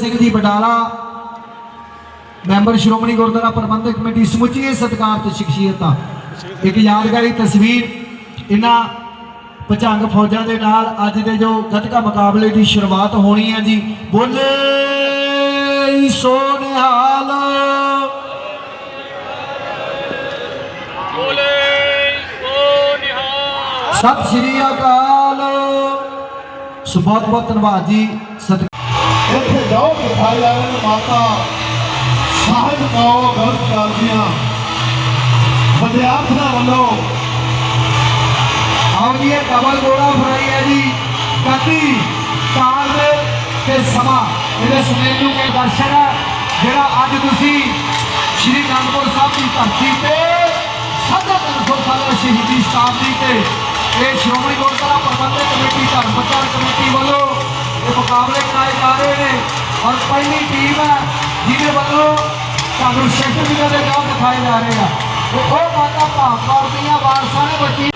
Singh ji Badala member Shiromani Gurdwara Prabandhak committee ਸਮੁੱਚੀ ਸਤਿਕਾਰ ਤੇ ਸ਼ਖਸੀਅਤਾਂ। ਇੱਕ ਯਾਦਗਾਰੀ ਤਸਵੀਰ ਇਹਨਾਂ ਪਝੰਗ ਫੌਜਾਂ ਦੇ ਨਾਲ ਅੱਜ ਦੇ ਜੋ ਗੱਤਕਾ ਮੁਕਾਬਲੇ ਦੀ ਸ਼ੁਰੂਆਤ ਹੋਣੀ ਹੈ ਜੀ। ਬੋਲੇ ਸੋ ਨਿਹਾਲ ਬੋਲੇ ਸੋ ਨਿਹਾਲ ਸਤਿ ਸ਼੍ਰੀ ਅਕਾਲ। ਸੋ ਬਹੁਤ ਬਹੁਤ ਧੰਨਵਾਦ ਜੀ ਸਤਿ ਇੱਥੇ ਜਾਓ ਦਿਖਾਈ ਜਾ ਮਾਤਾ ਸਾਹਿਬ ਕੌਰ ਗਲਤ ਕਰਦੀਆਂ। ਵਿਦਿਆਰਥੀਆਂ ਵੱਲੋਂ ਆਓ ਜੀ, ਇਹ ਡਬਲ ਗੋੜਾ ਫਰਾਈ ਹੈ ਜੀ। ਗਤੀ ਤਾਲ ਤੇ ਸਮਾਂ ਇਹਦੇ ਸੁਨੇਹ ਨੂੰ ਕੇ ਦਰਸ਼ਨ ਹੈ, ਜਿਹੜਾ ਅੱਜ ਤੁਸੀਂ ਸ਼੍ਰੀ ਅਨੰਦਪੁਰ ਸਾਹਿਬ ਦੀ ਧਰਤੀ ਤੇ ਸਾਡਾ 300 ਸਾਲਾ ਸ਼ਹੀਦੀ ਸ਼ਤਾਬਦੀ ਤੇ ਇਹ ਸ਼੍ਰੋਮਣੀ ਗੁਰਦੁਆਰਾ ਪ੍ਰਬੰਧਕ ਕਮੇਟੀ, ਧਰਮ ਪ੍ਰਚਾਰ ਕਮੇਟੀ ਵੱਲੋਂ ਇਹ ਮੁਕਾਬਲੇ ਕਰਾਏ ਜਾ ਰਹੇ ਨੇ। ਔਰ ਪਹਿਲੀ ਟੀਮ ਹੈ ਜਿਹਦੇ ਵੱਲੋਂ ਤੁਹਾਨੂੰ ਸਰਟੀਫਿਕੇਟ ਦੇ ਨਾਮ ਦਿਖਾਏ ਜਾ ਰਹੇ ਆ। ਤੇ ਉਹ ਮਾਤਾ ਭਾਵ ਦੀਆਂ ਵਾਰਸਾਂ ਨੇ ਬੱਚੀ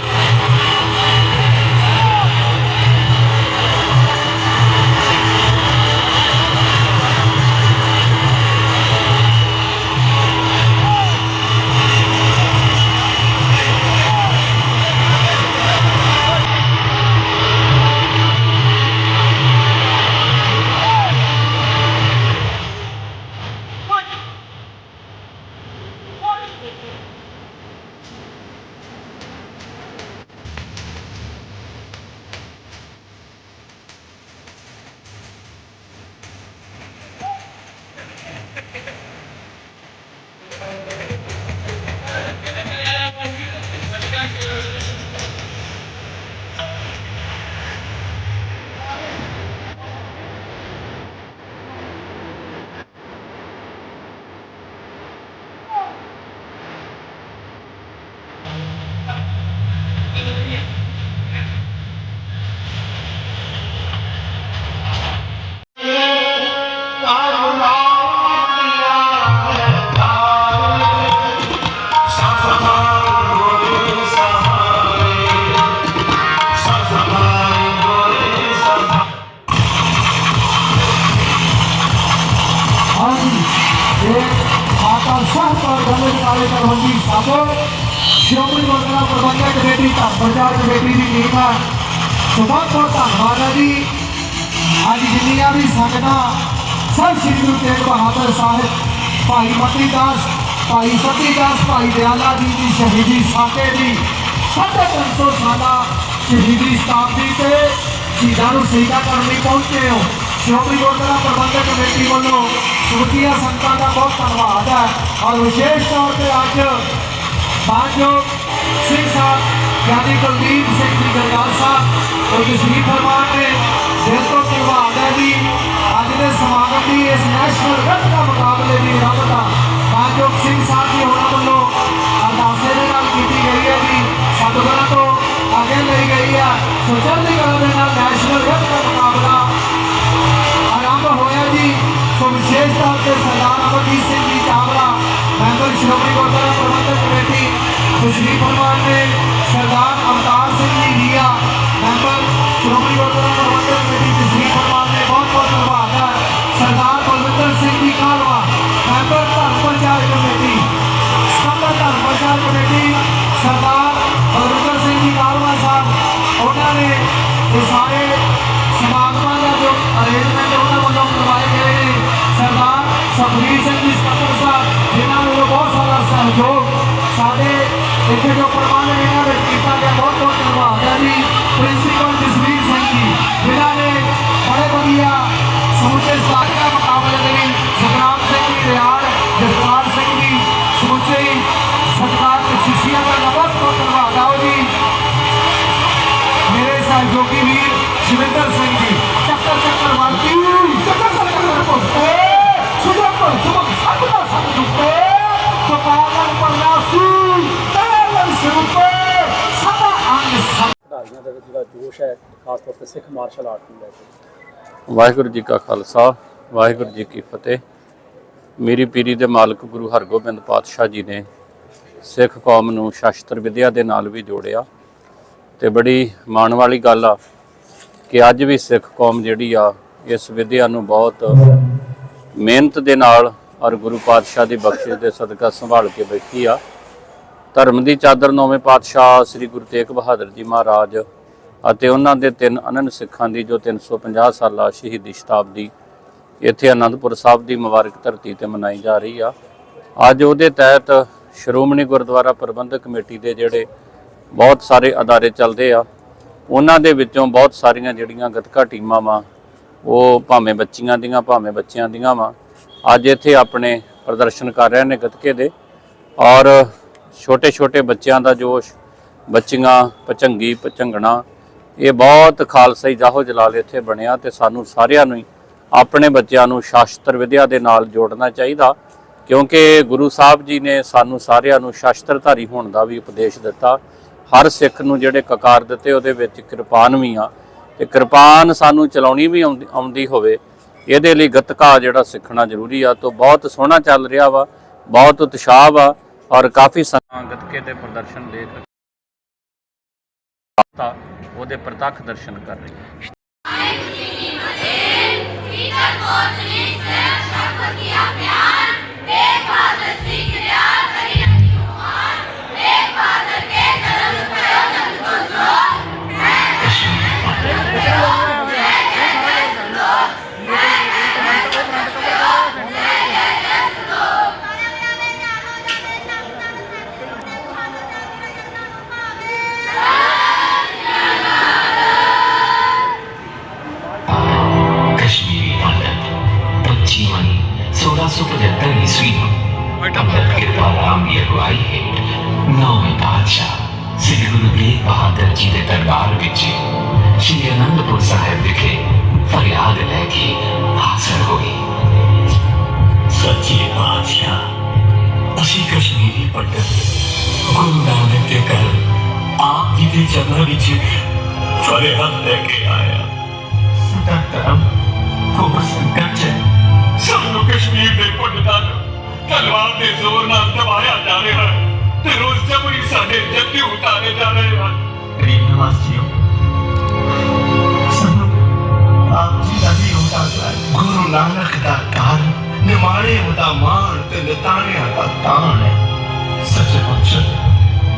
ਹਾਂਜੀ ਇਹ ਮਾਤਾ ਸਾਹਿਬ ਕੌਰ ਗੰਦੇ ਸਾਹਿਬ ਸ਼੍ਰੋਮਣੀ ਗੁਰਦੁਆਰਾ ਪ੍ਰਬੰਧਕ ਕਮੇਟੀ ਦਾ ਪ੍ਰਚਾਰ ਕਮੇਟੀ ਦੀ ਟੀਮ ਹੈ ਬਹੁਤ ਬਹੁਤ ਧੰਨਵਾਦ ਹੈ ਜੀ ਅੱਜ ਜਿੰਨੀਆਂ ਵੀ ਸੰਗਤਾਂ ਸਭ ਸ਼੍ਰੀ ਗੁਰੂ ਤੇਗ ਬਹਾਦਰ ਸਾਹਿਬ ਭਾਈ ਮਤੀ ਦਾਸ ਭਾਈ ਸਤੀ ਦਾਸ ਭਾਈ ਦਿਆਲਾ ਜੀ ਦੀ ਸ਼ਹੀਦੀ ਸਾਕੇ ਦੀ ਸਾਢੇ ਤਿੰਨ ਸੌ ਸਾਲਾ ਸ਼ਹੀਦੀ ਸ਼ਤਾਬਦੀ ਤੇ ਸ਼ਹੀਦਾਂ ਨੂੰ ਸਹੀਦਾ ਕਰਨ ਲਈ ਪਹੁੰਚੇ ਹੋ ਸ਼੍ਰੋਮਣੀ ਗੁਰਦੁਆਰਾ ਪ੍ਰਬੰਧਕ ਕਮੇਟੀ ਵੱਲੋਂ ਸਮੁੱਚੀਆਂ ਸੰਗਤਾਂ ਦਾ ਬਹੁਤ ਧੰਨਵਾਦ ਹੈ ਔਰ ਵਿਸ਼ੇਸ਼ ਤੌਰ ਤੇ ਅੱਜ ਬਾਜੋਗ ਸਿੰਘ ਸਾਹਿਬ ਯਾਨੀ ਕੁਲਦੀਪ ਸਿੰਘ ਜੀ ਗਰਗਾਲ ਸਾਹਿਬ ਉਹ ਤਸ਼ਰੀਫ ਫਰਮਾਨ ਨੇ ਦਿਲ ਤੋਂ ਧੰਨਵਾਦ ਹੈ ਜੀ ਅੱਜ ਦੇ ਸਮਾਗਮ ਦੀ ਇਸ ਨੈਸ਼ਨਲ ਗੱਤਕਾ ਮੁਕਾਬਲੇ ਦੀ ਰਮਤਾ ਬਾਜੋਗ ਸਿੰਘ ਸਾਹਿਬ ਜੀ ਹੋਣਾ ਵੱਲੋਂ ਅਰਦਾਸੇ ਦੇ ਨਾਲ ਕੀਤੀ ਗਈ ਹੈ ਜੀ ਸਤਿਗੁਰਾਂ ਤੋਂ ਅੱਗੇ ਲਈ ਗਈ ਹੈ ਸੋ ਜਲਦੀ ਕਰਾਂ ਦੇ ਨਾਲ ਨੈਸ਼ਨਲ ਗੱਤਕਾ ਮੁਕਾਬਲਾ ਆਰੰਭ ਹੋਇਆ ਜੀ, ਸੋ ਵਿਸ਼ੇਸ਼ ਤੌਰ ਤੇ ਸਰਦਾਰ ਅਮਰਜੀਤ ਸਿੰਘ ਜੀ ਚਾਵਲਾ ਮੈਂਬਰ ਸ਼੍ਰੋਮਣੀ ਗੁਰਦੁਆਰਾ ਪ੍ਰਬੰਧਕ ਕਮੇਟੀ ਸੁਸ਼ਰੀ ਫਰਮਾਨ ਨੇ ਸਰਦਾਰ ਸੁਖਬੀਰ ਸਿੰਘ ਜੀ ਸਕੱਤਰ ਸਾਹਿਬ ਜਿਨ੍ਹਾਂ ਨੂੰ ਬਹੁਤ ਸਾਰਾ ਸਹਿਯੋਗ ਸਾਡੇ ਇੱਥੇ ਜੋ ਪ੍ਰਬੰਧ ਇਹਨਾਂ ਵਿੱਚ ਕੀਤਾ ਗਿਆ ਬਹੁਤ ਬਹੁਤ ਧੰਨਵਾਦ ਹੈ ਜੀ ਪ੍ਰਿੰਸੀਪਲ ਜਸਵੀਰ ਸਿੰਘ ਜੀ ਜਿਨ੍ਹਾਂ ਨੇ ਬੜੇ ਵਧੀਆ ਸਮੁੱਚੇ ਸਾਥੀਆਂ ਮੁਕਾਬਲੇ ਦੇ ਲਈ ਸੁਖਨਾਮ ਸਿੰਘ ਜੀ ਰਿਆੜ ਖਿਡਾਰੀਆਂ ਦੇ ਵਿੱਚ ਜਿਹੜਾ ਜੋਸ਼ ਹੈ ਖਾਸ ਤੌਰ ਤੇ ਸਿੱਖ ਮਾਰਸ਼ਲ ਆਰਟ ਨੂੰ ਲੈ ਕੇ ਵਾਹਿਗੁਰੂ ਜੀ ਕਾ ਖਾਲਸਾ ਵਾਹਿਗੁਰੂ ਜੀ ਕੀ ਫਤਿਹ। ਮੇਰੀ ਪੀਰੀ ਦੇ ਮਾਲਕ ਗੁਰੂ ਹਰਗੋਬਿੰਦ ਪਾਤਸ਼ਾਹ ਜੀ ਨੇ ਸਿੱਖ ਕੌਮ ਨੂੰ ਸ਼ਾਸਤਰ ਵਿਦਿਆ ਦੇ ਨਾਲ ਵੀ ਜੋੜਿਆ। ਤੇ ਬੜੀ ਮਾਣ ਵਾਲੀ ਗੱਲ ਆ ਕਿ ਅੱਜ ਵੀ ਸਿੱਖ ਕੌਮ ਜਿਹੜੀ ਆ ਇਸ ਵਿਦਿਆ ਨੂੰ ਬਹੁਤ ਮਿਹਨਤ ਦੇ ਨਾਲ ਔਰ ਗੁਰੂ ਪਾਤਸ਼ਾਹ ਦੀ ਬਖਸ਼ਿਸ਼ ਦੇ ਸਦਕਾ ਸੰਭਾਲ ਕੇ ਬੈਠੀ ਆ। ਧਰਮ ਦੀ ਚਾਦਰ ਨੌਵੇਂ ਪਾਤਸ਼ਾਹ ਸ੍ਰੀ ਗੁਰੂ ਤੇਗ ਬਹਾਦਰ ਜੀ ਮਹਾਰਾਜ ਅਤੇ ਉਹਨਾਂ ਦੇ ਤਿੰਨ ਅਨੰਨ ਸਿੱਖਾਂ ਦੀ ਜੋ 350 ਸਾਲਾ ਸ਼ਹੀਦੀ ਸ਼ਤਾਬਦੀ ਇੱਥੇ ਆਨੰਦਪੁਰ ਸਾਹਿਬ ਦੀ ਮੁਬਾਰਕ ਧਰਤੀ ਤੇ ਮਨਾਈ ਜਾ ਰਹੀ ਆ। ਅੱਜ ਉਹਦੇ ਤਹਿਤ ਸ਼੍ਰੋਮਣੀ ਗੁਰਦੁਆਰਾ ਪ੍ਰਬੰਧਕ ਕਮੇਟੀ ਦੇ ਜਿਹੜੇ ਬਹੁਤ ਸਾਰੇ ਅਦਾਰੇ ਚੱਲਦੇ ਆ। ਉਹਨਾਂ ਦੇ ਵਿੱਚੋਂ ਬਹੁਤ ਸਾਰੀਆਂ ਜਿਹੜੀਆਂ ਗੱਤਕਾ ਟੀਮਾਂ ਵਾ ਉਹ ਭਾਵੇਂ ਬੱਚੀਆਂ ਦੀਆਂ, ਭਾਵੇਂ ਬੱਚਿਆਂ ਦੀਆਂ ਵਾ। ਅੱਜ ਇੱਥੇ ਆਪਣੇ ਪ੍ਰਦਰਸ਼ਨ ਕਰ ਰਹੇ ਨੇ ਗੱਤਕੇ ਦੇ ਔਰ ਛੋਟੇ ਛੋਟੇ ਬੱਚਿਆਂ ਦਾ ਜੋਸ਼, ਬੱਚੀਆਂ ਪਚੰਗੀ, ਪਚੰਗਣਾ, ਇਹ ਬਹੁਤ ਖਾਲਸਾਈ ਜਾਹੋ ਜਲਾਲ ਇੱਥੇ ਬਣਿਆ ਤੇ ਸਾਨੂੰ ਸਾਰਿਆਂ ਨੂੰ ਹੀ ਆਪਣੇ ਬੱਚਿਆਂ ਨੂੰ ਸ਼ਾਸਤਰ ਵਿਦਿਆ ਦੇ ਨਾਲ ਜੋੜਨਾ ਚਾਹੀਦਾ ਕਿਉਂਕਿ ਗੁਰੂ ਸਾਹਿਬ ਜੀ ਨੇ ਸਾਨੂੰ ਸਾਰਿਆਂ ਨੂੰ ਸ਼ਾਸਤਰਧਾਰੀ ਹੋਣ ਦਾ ਵੀ ਉਪਦੇਸ਼ ਦਿੱਤਾ। ਹਰ ਸਿੱਖ ਨੂੰ ਜਿਹੜੇ ਕਕਾਰ ਦਿੱਤੇ, ਉਹਦੇ ਵਿੱਚ ਕਿਰਪਾਨ ਵੀ ਆ। ਤੇ ਕਿਰਪਾਨ ਸਾਨੂੰ ਚਲਾਉਣੀ ਵੀ ਆਉਂਦੀ ਹੋਵੇ। ਇਹਦੇ ਲਈ ਗੱਤਕਾ ਜਿਹੜਾ ਸਿੱਖਣਾ ਜ਼ਰੂਰੀ ਆ, ਤੋਂ ਬਹੁਤ ਸੋਹਣਾ ਚੱਲ ਰਿਹਾ ਵਾ, ਬਹੁਤ ਉਤਸ਼ਾਹ ਵਾ ਔਰ ਕਾਫੀ ਗੱਤਕੇ ਦੇ ਪ੍ਰਦਰਸ਼ਨ ਦੇਖ ਉਹਦੇ ਪ੍ਰਤੱਖ ਦਰਸ਼ਨ ਕਰ ਰਹੀ ਹੈ। ਦੇ ਚਰਨਾਂ ਵਿੱਚ ਫਰਿਆਦ ਲੈ ਕੇ ਆਇਆ ਸਾਡਾ ਧਰਮ ਕੋ ਸੰਕਟ ਹੈ ਸਾਨੂੰ ਕਸ਼ਮੀਰ ਦੇ ਪੰਡਤਾਂ ਨੂੰ ਤਲਵਾਰ ਦੇ ਜ਼ੋਰ ਨਾਲ ਦਬਾਇਆ ਜਾ ਰਿਹਾ ਹੈ ਤੇ ਰੋਜ਼ ਜਬਰੀ ਸਾਡੇ ਜੱਗੇ ਉਤਾਰੇ ਜਾ ਰਹੇ ਹਨ ਗਰੀਬ ਨਿਵਾਸੀਓ ਆਪ ਜੀ ਦਾ ਵੀ ਹੁੰਦਾ ਗੁਰੂ ਨਾਨਕ ਦਾ ਦਾਨ ਨਿਮਾਣੇ ਦਾ ਮਾਣ ਤੇ ਨਿਤਾਣਿਆਂ ਦਾ ਤਾਣ ਹੈ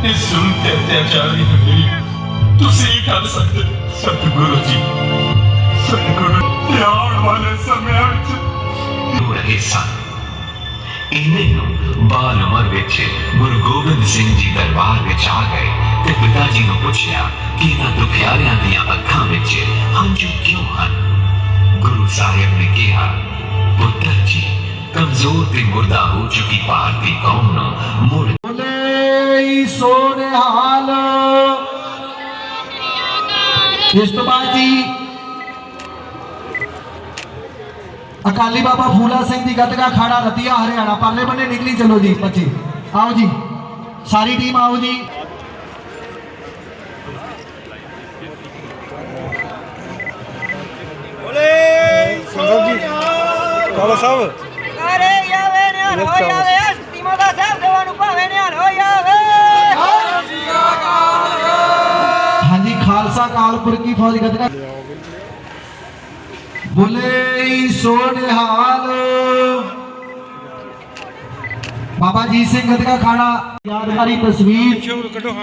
ਇਸ ਜ਼ੁਲਮ ਤੇ ਅਤਿਆਚਾਰੀ ਹਮੇਰੀ ਤੁਸੀਂ ਹੀ ਕਰ ਸਕਦੇ ਸਤਿਗੁਰੂ ਜੀ। ਸਤਿਗੁਰੂ ਤੇ ਆਉਣ ਵਾਲੇ ਸਮਿਆਂ ਵਿੱਚ। ਹੋ ਰਹੇ ਸਨ। ਇਹਨੇ ਨੂੰ ਬਾਲ ਉਮਰ ਵਿੱਚ ਗੁਰੂ ਗੋਬਿੰਦ ਸਿੰਘ ਜੀ ਦਰਬਾਰ ਵਿੱਚ ਆ ਗਏ ਤੇ ਪਿਤਾ ਜੀ ਨੂੰ ਪੁੱਛਿਆ ਕਿ ਇਹਨਾਂ ਦੁਖਿਆਰਿਆਂ ਦੀਆਂ ਅੱਖਾਂ ਵਿੱਚ ਹੰਝੂ ਕਿਉਂ ਹਨ? ਗੁਰੂ ਸਾਹਿਬ ਨੇ ਕਿਹਾ, ਪੁੱਤਰ ਜੀ, ਕਮਜ਼ੋਰ ਤੇ ਮੁਰਦਾ ਹੋ ਚੁੱਕੀ ਇਸ ਤੋਂ ਬਾਅਦ ਜੀ। ਅਕਾਲੀ ਬਾਬਾ ਫੂਲਾ ਸਿੰਘ ਦੀ ਗੱਤਕਾ ਖਾੜਾ ਰਤੀਆ ਹਰਿਆਣਾ ਪਰਲੇ ਬੰਨੇ ਨਿਕਲੀ ਚਲੋ ਜੀ ਬੱਚੇ ਆਓ ਜੀ ਸਾਰੀ ਟੀਮ ਆਓ ਜੀ। ਅਰੇ ਯਾਵੇ ਨਿਹਾਲ ਹੋ ਜਾਵੇ। ਕਾਲਪੁਰ ਕੀ ਫੌਜ ਗੱਤਕਾ ਬੋਲੇ ਸੋਨਿਹਾਲ ਬਾਬਾ ਜੀ ਸਿੰਘ ਗੱਤਕਾ ਖਾੜਾ ਯਾਦਗਾਰੀ ਤਸਵੀਰ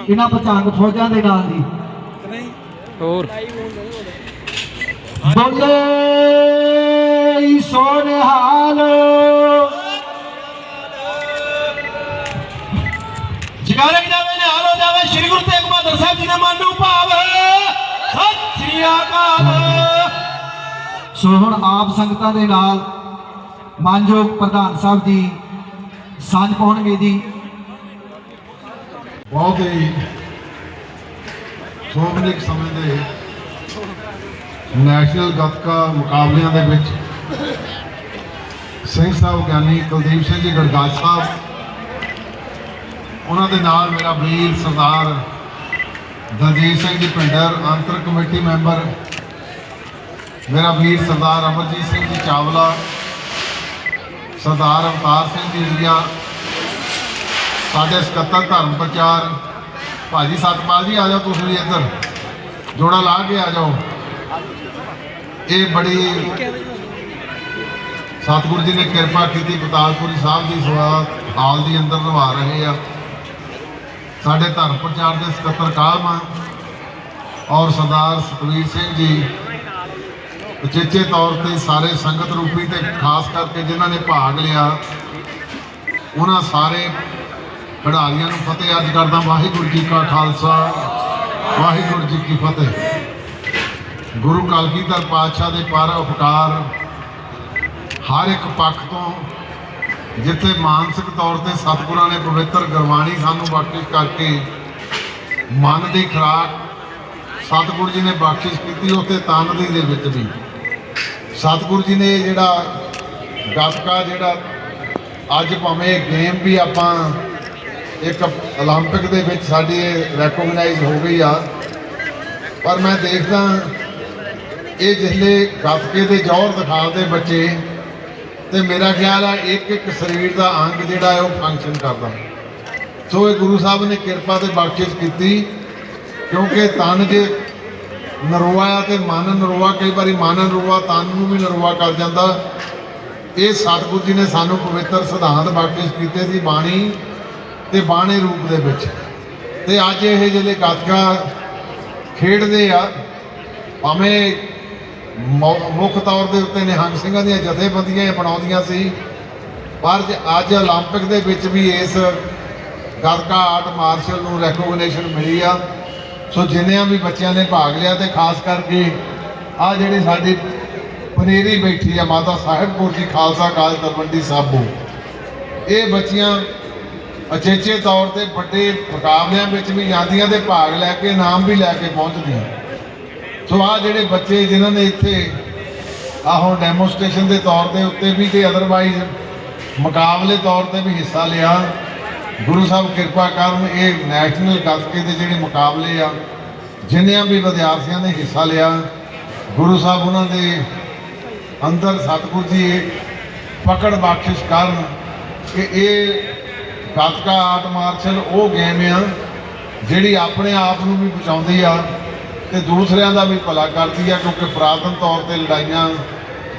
ਇਹਨਾਂ ਪਛਾਣ ਫੌਜਾਂ ਦੇ ਨਾਲ ਦੀ। ਹੋਰ। ਬੋਲੇ ਸੋਨਿਹਾਲ ਜਗਾਰੇ ਜਾਵੇ, ਨਿਹਾਲ ਹੋ ਜਾਵੇ, ਸ੍ਰੀ ਗੁਰੂ ਤੇਗ ਬਹਾਦਰ ਸਾਹਿਬ ਜੀ ਦੇ ਮਨ ਨੂੰ ਭਾਵੇ। ਸਤਿ ਸ੍ਰੀ ਅਕਾਲ। ਸੋ ਹੁਣ ਆਪ ਸੰਗਤਾਂ ਦੇ ਨਾਲ ਮਾਨਯੋਗ ਪ੍ਰਧਾਨ ਸਾਹਿਬ ਜੀ ਸਾਂਝ ਪਾਉਣਗੇ ਜੀ। ਬਹੁਤ ਹੀ ਸੋਭਨਿਕ ਸਮੇਂ ਦੇ ਨੈਸ਼ਨਲ ਗੱਤਕਾ ਮੁਕਾਬਲਿਆਂ ਦੇ ਵਿੱਚ ਸਿੰਘ ਸਾਹਿਬ ਗਿਆਨੀ ਕੁਲਦੀਪ ਸਿੰਘ ਜੀ ਗੜਗਾਜ ਸਾਹਿਬ ਉਹਨਾਂ ਦੇ ਨਾਲ ਮੇਰਾ ਵੀਰ ਸਰਦਾਰ ਦਲਜੀਤ ਸਿੰਘ ਜੀ ਪਿੰਡਰ, ਅੰਤਰ ਕਮੇਟੀ ਮੈਂਬਰ, ਮੇਰਾ ਵੀਰ ਸਰਦਾਰ ਅਮਰਜੀਤ ਸਿੰਘ ਜੀ ਚਾਵਲਾ, ਸਰਦਾਰ ਅਵਤਾਰ ਸਿੰਘ ਜੀ ਰੀਆ, ਸਾਡੇ ਸਕੱਤਰ ਧਰਮ ਪ੍ਰਚਾਰ। ਭਾਜੀ ਸਤਪਾਲ ਜੀ ਆ ਜਾਓ ਤੁਸੀਂ ਵੀ ਇੱਧਰ। ਜੋੜਾ ਲਾ ਕੇ ਆ ਜਾਓ। ਇਹ ਬੜੀ ਸਤਿਗੁਰੂ ਜੀ ਨੇ ਕਿਰਪਾ ਕੀਤੀ ਪਤਾਲਪੁਰੀ ਸਾਹਿਬ ਦੀ ਸਵਾਦ ਹਾਲ ਦੀ ਅੰਦਰ ਨਿਭਾ ਰਹੇ ਆ। ਸਾਡੇ ਧਰਮ ਪ੍ਰਚਾਰ ਦੇ ਸਕੱਤਰ ਕਾਲਮਾ ਔਰ ਸਰਦਾਰ ਸਤਵੀਰ ਸਿੰਘ ਜੀ ਉਚੇਚੇ ਤੌਰ ਤੇ ਸਾਰੇ ਸੰਗਤ ਰੂਪੀ ਤੇ ਖਾਸ ਕਰਕੇ ਜਿਨ੍ਹਾਂ ਨੇ ਭਾਗ ਲਿਆ, ਉਹਨਾਂ ਸਾਰੇ ਖਿਡਾਰੀਆਂ ਨੂੰ ਫਤਿਹ ਅੱਜ ਕਰਦਾ ਵਾਹਿਗੁਰੂ ਜੀ ਕਾ ਖਾਲਸਾ, ਵਾਹਿਗੁਰੂ ਜੀ ਕੀ ਫਤਿਹ। ਗੁਰੂ ਕਲਗੀਧਰ ਪਾਤਸ਼ਾਹ ਦੇ ਪਰ ਉਪਕਾਰ ਹਰ ਇੱਕ ਪੱਖ ਤੋਂ ਜਿੱਥੇ ਮਾਨਸਿਕ ਤੌਰ ਤੇ ਸਤਿਗੁਰਾਂ ਨੇ ਪਵਿੱਤਰ ਗੁਰਬਾਣੀ ਸਾਨੂੰ ਬਖਸ਼ਿਸ਼ ਕਰਕੇ ਮਨ ਦੀ ਖੁਰਾਕ ਸਤਿਗੁਰੂ ਜੀ ਨੇ ਬਖਸ਼ਿਸ਼ ਕੀਤੀ ਉੱਥੇ ਤਨ ਦੀ ਦੇ ਵਿੱਚ ਵੀ ਸਤਿਗੁਰੂ ਜੀ ਨੇ ਜਿਹੜਾ ਗੱਤਕਾ ਜਿਹੜਾ ਅੱਜ ਭਾਵੇਂ ਗੇਮ ਵੀ ਆਪਾਂ ਇੱਕ 올림픽 ਦੇ ਵਿੱਚ ਸਾਡੀ ਰੈਕੋਗਨਾਈਜ਼ ਹੋ ਗਈ ਆ ਪਰ ਮੈਂ ਦੇਖਦਾ ਇਹ ਜਿਹੜੇ ਗੱਤਕੇ ਦੇ ਜੌਹਰ ਦਿਖਾਉਂਦੇ ਬੱਚੇ ਤੇ ਮੇਰਾ ਖਿਆਲ ਆ ਇੱਕ ਇੱਕ ਸਰੀਰ ਦਾ ਅੰਗ ਜਿਹੜਾ ਹੈ ਉਹ ਫੰਕਸ਼ਨ ਕਰਦਾ। ਸੋ ਇਹ ਗੁਰੂ ਸਾਹਿਬ ਨੇ ਕਿਰਪਾ ਤੇ ਬਖਸ਼ਿਸ਼ ਕੀਤੀ, ਕਿਉਂਕਿ ਤਨ ਜੇ ਨਰੋਆ ਆ ਤੇ ਮਨ ਨਰੋਆ, ਕਈ ਵਾਰੀ ਮਨ ਨਰੋਆ, ਤਨ ਨੂੰ ਵੀ ਨਰੋਆ ਕਰ ਜਾਂਦਾ। ਇਹ ਸਤਿਗੁਰੂ ਜੀ ਨੇ ਸਾਨੂੰ ਪਵਿੱਤਰ ਸਿਧਾਂਤ ਬਖਸ਼ਿਸ਼ ਕੀਤੇ ਸੀ ਬਾਣੀ ਤੇ ਬਾਣੇ ਰੂਪ ਦੇ ਵਿੱਚ। ਤੇ ਅੱਜ ਇਹ ਜਿਹੜੇ ਗੱਤਕਾ ਖੇਡਦੇ ਆ, ਭਾਵੇਂ ਮੁੱਖ ਤੌਰ ਦੇ ਉੱਤੇ ਨਿਹੰਗ ਸਿੰਘਾਂ ਦੀਆਂ ਜਥੇਬੰਦੀਆਂ ਇਹ ਬਣਾਉਂਦੀਆਂ ਸੀ ਪਰ ਜ- ਅੱਜ 올림픽 ਦੇ ਵਿੱਚ ਵੀ ਇਸ ਗੱਤਕਾ ਆਰਟ ਮਾਰਸ਼ਲ ਨੂੰ ਰੈਕੋਗਨੀਸ਼ਨ ਮਿਲੀ ਆ ਸੋ ਜਿੰਨਿਆਂ ਵੀ ਬੱਚਿਆਂ ਨੇ ਭਾਗ ਲਿਆ ਤੇ ਖਾਸ ਕਰਕੇ ਆ ਜਿਹੜੀ ਸਾਡੀ ਪਨੇਰੀ ਬੈਠੀ ਆ ਮਾਤਾ ਸਾਹਿਬਪੁਰ ਜੀ ਖਾਲਸਾ ਕਾਲਜ ਤਲਵੰਡੀ ਸਾਬੋ ਇਹ ਬੱਚੀਆਂ ਅਚੇਚੇ ਤੌਰ ਤੇ ਵੱਡੇ ਮੁਕਾਬਲਿਆਂ ਵਿੱਚ ਵੀ ਜਾਂਦੀਆਂ ਤੇ ਭਾਗ ਲੈ ਕੇ ਇਨਾਮ ਵੀ ਲੈ ਕੇ ਪਹੁੰਚਦੀਆਂ ਸੋ ਆ ਜਿਹੜੇ ਬੱਚੇ ਜਿਨ੍ਹਾਂ ਨੇ ਇੱਥੇ ਆਹੋ ਡੈਮੋਸਟ੍ਰੇਸ਼ਨ ਦੇ ਤੌਰ ਦੇ ਉੱਤੇ ਵੀ ਤੇ ਅਦਰਵਾਈਜ਼ ਮੁਕਾਬਲੇ ਤੌਰ ਤੇ ਵੀ ਹਿੱਸਾ ਲਿਆ। ਗੁਰੂ ਸਾਹਿਬ ਕਿਰਪਾ ਕਰਨ ਇਹ ਨੈਸ਼ਨਲ ਗੱਤਕੇ ਦੇ ਜਿਹੜੇ ਮੁਕਾਬਲੇ ਆ, ਜਿੰਨਿਆਂ ਵੀ ਵਿਦਿਆਰਥੀਆਂ ਨੇ ਹਿੱਸਾ ਲਿਆ, ਗੁਰੂ ਸਾਹਿਬ ਉਹਨਾਂ ਦੇ ਅੰਦਰ ਸਤਿਗੁਰੂ ਜੀ ਪਕੜ ਬਖਸ਼ਿਸ਼ ਕਰਨ ਕਿ ਇਹ ਗੱਤਕਾ ਆਰਟ ਮਾਰਸ਼ਲ ਉਹ ਗੇਮ ਆ, ਜਿਹੜੀ ਆਪਣੇ ਆਪ ਨੂੰ ਵੀ ਬਚਾਉਂਦੀ ਆ। ਤੇ ਦੂਸਰਿਆਂ ਦਾ ਵੀ ਭਲਾ ਕਰਦੀ ਹੈ ਕਿਉਂਕਿ ਪੁਰਾਤਨ ਤੌਰ ਤੇ ਲੜਾਈਆਂ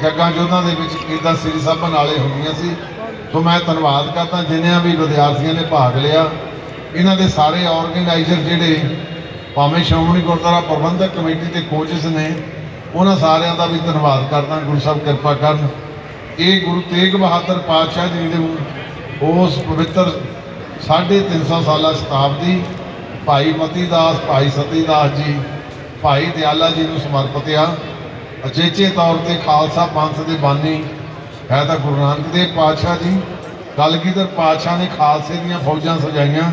ਜੱਗਾਂ ਜੋਧਾਂ ਦੇ ਵਿੱਚ ਇਦਾਂ ਸ੍ਰੀ ਸਭਾ ਨਾਲੇ ਹੁੰਦੀਆਂ ਸੀ। ਸੋ ਮੈਂ ਧੰਨਵਾਦ ਕਰਦਾ ਜਿਨ੍ਹਾਂ ਵੀ ਵਿਦਿਆਰਥੀਆਂ ਨੇ ਭਾਗ ਲਿਆ। ਇਹਨਾਂ ਦੇ ਸਾਰੇ ਆਰਗੇਨਾਈਜ਼ਰ ਜਿਹੜੇ ਭਾਵੇਂ ਸ਼੍ਰੋਮਣੀ ਗੁਰਦੁਆਰਾ ਪ੍ਰਬੰਧਕ ਕਮੇਟੀ ਦੇ ਕੋਚਸ ਨੇ, ਉਹਨਾਂ ਸਾਰਿਆਂ ਦਾ ਵੀ ਧੰਨਵਾਦ ਕਰਦਾ, ਗੁਰੂ ਸਾਹਿਬ ਕਿਰਪਾ ਕਰਨ। ਇਹ ਗੁਰੂ ਤੇਗ ਬਹਾਦਰ ਪਾਤਸ਼ਾਹ ਜੀ ਦੇ ਉਸ ਪਵਿੱਤਰ 350 ਸਾਲਾ ਸ਼ਤਾਬਦੀ ਭਾਈ ਮਤੀ ਦਾਸ ਭਾਈ ਸਤੀ ਦਾਸ ਜੀ ਭਾਈ ਦਿਆਲਾ ਜੀ ਨੂੰ ਸਮਰਪਿਤ ਆ। ਅਚੇਚੇ ਤੌਰ ਤੇ ਖਾਲਸਾ ਪੰਥ ਦੇ ਬਾਨੀ ਹੈ ਤਾਂ ਗੁਰੂ ਨਾਨਕ ਦੇਵ ਪਾਤਸ਼ਾਹ ਜੀ। ਕਲਗੀਧਰ ਪਾਤਸ਼ਾਹ ਨੇ ਖਾਲਸੇ ਦੀਆਂ ਫੌਜਾਂ ਸਜਾਈਆਂ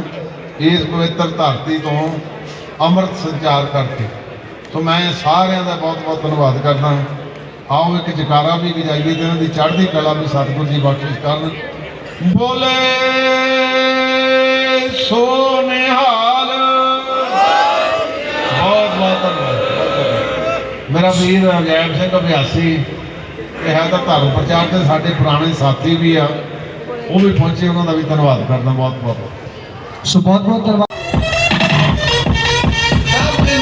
ਇਸ ਪਵਿੱਤਰ ਧਰਤੀ ਤੋਂ ਅੰਮ੍ਰਿਤ ਸੰਚਾਰ ਕਰਕੇ। ਸੋ ਮੈਂ ਸਾਰਿਆਂ ਦਾ ਬਹੁਤ ਬਹੁਤ ਧੰਨਵਾਦ ਕਰਦਾ ਆਓ ਇੱਕ ਜਕਾਰਾ ਵੀ ਵਜਾਈਏ ਤੇ ਇਹਨਾਂ ਦੀ ਚੜ੍ਹਦੀ ਕਲਾ ਵੀ ਸਤਿਗੁਰੂ ਜੀ ਬਖਸ਼ਿਸ਼ ਕਰਨ। ਬੋਲੇ ਸੋ ਮੇਰਾ ਵੀਰ ਅਜੈਬ ਸਿੰਘ ਅਭਿਆਸੀ ਇਹ ਹੈ ਤਾਂ ਧਰਮ ਪ੍ਰਚਾਰ ਦੇ ਸਾਡੇ ਪੁਰਾਣੇ ਸਾਥੀ ਵੀ ਆ ਉਹ ਵੀ ਪਹੁੰਚੇ ਉਹਨਾਂ ਦਾ ਵੀ ਧੰਨਵਾਦ ਕਰਦਾ ਬਹੁਤ ਬਹੁਤ। ਸੋ ਬਹੁਤ ਬਹੁਤ ਧੰਨਵਾਦ। ਤੇ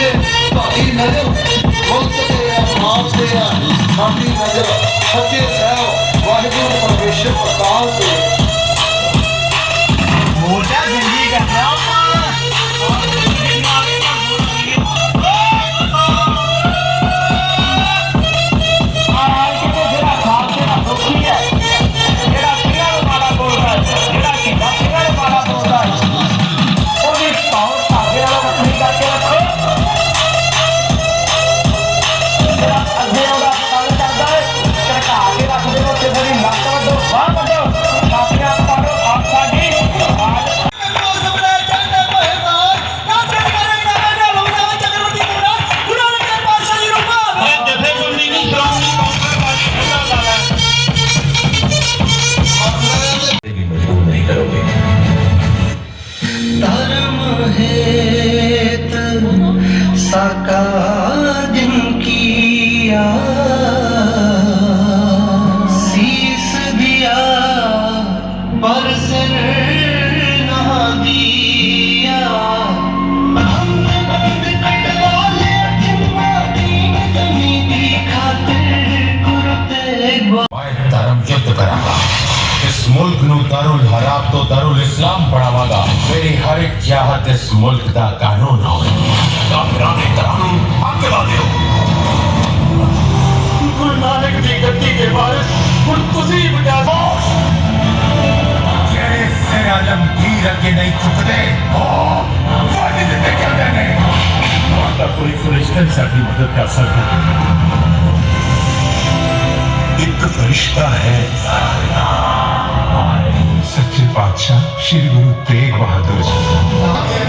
ਤੇ ਸਾਡੀ ਨਜ਼ਰ ਸੱਚੇ ਸਾਹਿਬ ਵਾਹਿਗੁਰੂ ਪਰਮੇਸ਼ਰ নাম হে ਇਸ ਮੁਲਕ ਨੂੰ ਦਾਰੁਲ ਹਰਾਮ ਤੋਂ ਦਾਰੁਲ ਇਸਲਾਮ ਬਣਾਵਾਂਗਾ ਮੇਰੀ ਹਰ ਇੱਕ ਚਾਹਤ ਇਸ ਮੁਲਕ ਦਾ ਕਾਨੂੰਨ ਹੋਵੇ ਕਾਫਰਾਂ ਦੇ ਕਾਨੂੰਨ ਅੱਗ ਲਾ ਦਿਓ ਗੁਰੂ ਨਾਨਕ ਦੀ ਗੱਦੀ ਦੇ ਵਾਰਿਸ ਹੁਣ ਤੁਸੀਂ ਬਚਾ ਜਿਹੜੇ ਸਿਰ ਆਲਮਗੀਰ ਅੱਗੇ ਨਹੀਂ ਝੁਕਦੇ ਉਹ ਵਾਦੀ ਦੇ ਕਹਿੰਦੇ ਨੇ ਤਾਂ ਕੋਈ ਫਰਿਸ਼ਤਾ ਹੀ ਸਾਡੀ ਮਦਦ ਕਰ ਸਕਦਾ ਇੱਕ ਫਰਿਸ਼ਤਾ ਹੈ ਸੱਚੇ ਪਾਤਸ਼ਾਹ ਸ੍ਰੀ ਗੁਰੂ ਤੇਗ ਬਹਾਦਰ ਜੀ।